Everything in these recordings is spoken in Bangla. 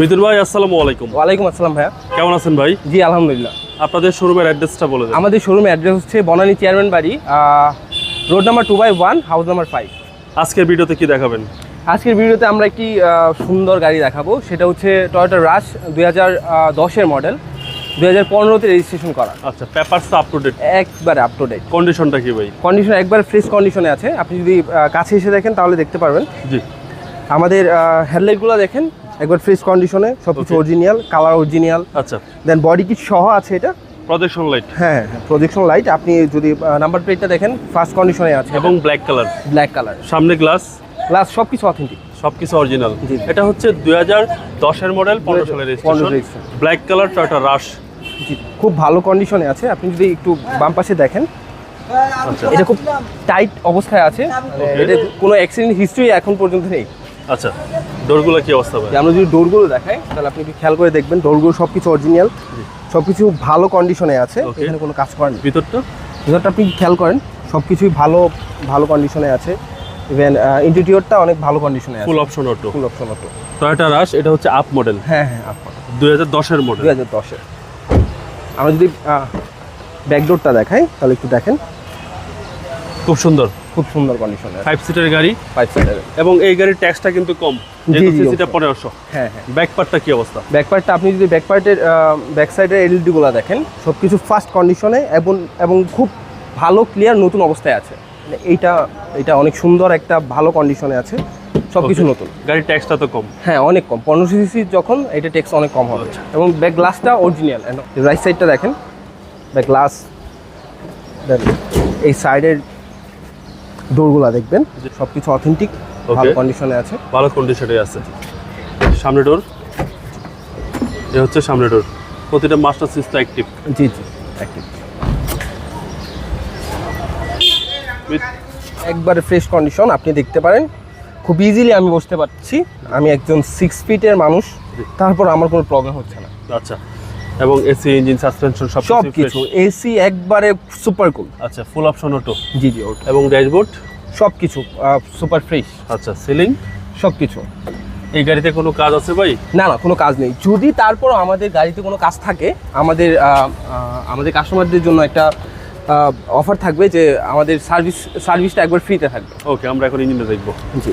মিতুল ভাই আসসালামু আলাইকুম। ওয়ালাইকুম আসসালাম ভাইয়া। কেমন আছেন ভাই? জি আলহামদুলিল্লাহ। আপনাদের শোরুমের অ্যাড্রেসটা বলে দেন। আমাদের শোরুমের অ্যাড্রেস হচ্ছে বনানী চেয়ারম্যান বাড়ি road number two by one house number five. আজকের ভিডিওতে কি দেখাবেন? আজকের ভিডিওতে আমরা একটি সুন্দর গাড়ি দেখাবো। সেটা হচ্ছে টয়োটা রাশ দুই হাজার দশের মডেল। দুই হাজার পনেরোতে রেজিস্ট্রেশন করা। আচ্ছা পেপারস আপ টু ডেট একবারে আপ টু ডেট কন্ডিশনটা কি ভাই? কন্ডিশন একবার ফ্রেশ কন্ডিশনে আছে। আপনি যদি কাছে এসে দেখেন তাহলে দেখতে পারবেন। জি। আমাদের হেডলাইটগুলো দেখেন একবার ফ্রেশ কন্ডিশনে সব কিছু Okay. অরিজিনাল কালার অরিজিনাল আচ্ছা। দেন বডি কিট সহ আছে এটা। প্রজেকশন লাইট হ্যাঁ প্রজেকশন লাইট আপনি যদি নাম্বার প্লেটটা দেখেন ফার্স্ট কন্ডিশনে আছে। এবং ব্ল্যাক কালার ব্ল্যাক কালার সামনে গ্লাস গ্লাস সব কিছু অথেন্টিক সবকিছু অরিজিনাল জি, জি। এটা হচ্ছে দুই হাজার দশের মডেল পনেরো সালের ব্ল্যাক কালার টয়টা রাশ খুব ভালো কন্ডিশনে আছে। আপনি যদি একটু বাম পাশে দেখেন আচ্ছা। এটা খুব টাইট অবস্থায় আছে। এটা কোনো অ্যাক্সিডেন্ট হিস্ট্রি এখন পর্যন্ত নেই। আচ্ছা ডোরগুলো কি অবস্থা ভাই? আমরা যদি ডোরগুলো দেখাই তাহলে আপনি একটু খেয়াল করে দেখবেন ডোরগুলো সব কিছু অরিজিনাল সব কিছু ভালো কন্ডিশনে আছে. এখানে কোনো কাজ করেন। ভিতরটা? ভিতরটা আপনি খেয়াল করেন সব কিছুই ভালো ভালো কন্ডিশনে আছে। ইভেন ইন্টেরিয়রটা অনেক ভালো কন্ডিশনে আছে। Full option auto full option auto Toyota Rush এটা হচ্ছে আপ মডেল হ্যাঁ হ্যাঁ আপনার দুই হাজার দশের মডেল দুই হাজার দশের। আমরা যদি ব্যাকডোরটা দেখাই তাহলে একটু দেখেন। খুব সুন্দর। খুব সুন্দর কন্ডিশনে ফাইভ সিটের গাড়ি। ফাইভ সিটার এবং এই গাড়ির ট্যাক্সটা কিন্তু কম। সিসিটা পনেরোশো। হ্যাঁ হ্যাঁ। ব্যাক পার্টটা কি অবস্থা? ব্যাক পার্টটা আপনি যদি ব্যাক পার্টের ব্যাক সাইডের এলইডিগুলো দেখেন সব কিছু ফার্স্ট কন্ডিশনে এবং এবং খুব ভালো ক্লিয়ার নতুন অবস্থায় আছে। মানে এইটা এটা অনেক সুন্দর একটা ভালো কন্ডিশনে আছে। সব কিছু নতুন। গাড়ির ট্যাক্সটা তো কম। হ্যাঁ অনেক কম। পনেরো সিসি যখন এটা টেক্স অনেক কম হবে। আচ্ছা। এবং ব্যাক গ্লাসটা অরিজিনাল রাইট সাইডটা দেখেন। ব্যাক গ্লাস এই সাইডের ডোরগুলা দেখবেন। জি। সব কিছু অথেন্টিক ভালো. কন্ডিশনে আছে। ভালো কন্ডিশনে আছে। সামনে ডোর এ হচ্ছে সামনে ডোর প্রতিটা মাস্টার সিস্টেম অ্যাক্টিভ জি জি একদম একবারে ফ্রেশ কন্ডিশন আপনি দেখতে পারেন। খুব ইজিলি আমি বসতে পারছি। আমি একজন সিক্স ফিটের মানুষ। তারপর আমার কোনো প্রবলেম হচ্ছে না। আচ্ছা। এবং এসি ইঞ্জিন সাসপেনশন সব সব কিছু এসি একবারে সুপার কুল। আচ্ছা ফুল অপশন অটো জি জি ওটা এবং ড্যাশবোর্ড সব কিছু সুপার ফ্রেশ আচ্ছা সিলিং সব কিছু এই গাড়িতে কোনো কাজ আছে ভাই? না না কোনো কাজ নেই। যদি তারপরও আমাদের গাড়িতে কোনো কাজ থাকে আমাদের আমাদের কাস্টমারদের জন্য একটা অফার থাকবে যে আমাদের সার্ভিস সার্ভিসটা একবার ফ্রিতে থাকবে। ওকে আমরা এখন ইঞ্জিনটা দেখব। জি।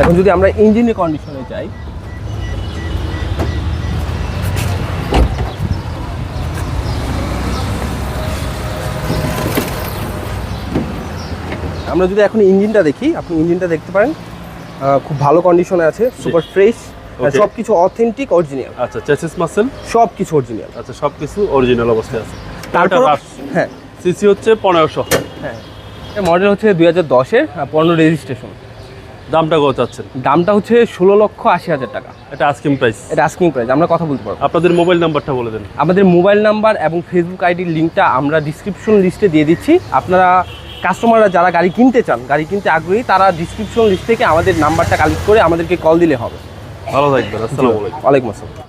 এখন যদি আমরা ইঞ্জিনের কন্ডিশনে যাই আমরা যদি এখন ইঞ্জিনটা দেখি আপনি ইঞ্জিনটা দেখতে পারেন। খুব ভালো কন্ডিশনে আছে সুপার ফ্রেশ. সব কিছু অথেন্টিক অরিজিনাল আচ্ছা চেসিস মাসেল সব কিছু অরিজিনাল আচ্ছা সব কিছু অরিজিনাল অবস্থায় আছে। তারপর তারপর হ্যাঁ। সিসি হচ্ছে পনেরোশো। হ্যাঁ। মডেল হচ্ছে দুই হাজার দশের পনেরো রেজিস্ট্রেশন দামটা কত চাচ্ছেন? দামটা হচ্ছে ষোলো লক্ষ আশি হাজার টাকা। এটা আস্কিং প্রাইস এটা আস্কিং প্রাইস আমরা কথা বলতে পারব। আপনাদের মোবাইল নাম্বারটা বলে দেন। আমাদের মোবাইল নাম্বার এবং ফেসবুক আইডির লিঙ্কটা আমরা ডিসক্রিপশন লিস্টে দিয়ে দিচ্ছি। আপনারা কাস্টমাররা যারা গাড়ি কিনতে চান গাড়ি কিনতে আগ্রহী তারা ডিসক্রিপশন লিস্ট থেকে আমাদের নাম্বারটা কালেক্ট করে আমাদেরকে কল দিলে হবে। ভালো থাকবেন আসসালামু আলাইকুম। ওয়ালাইকুম আসসালাম।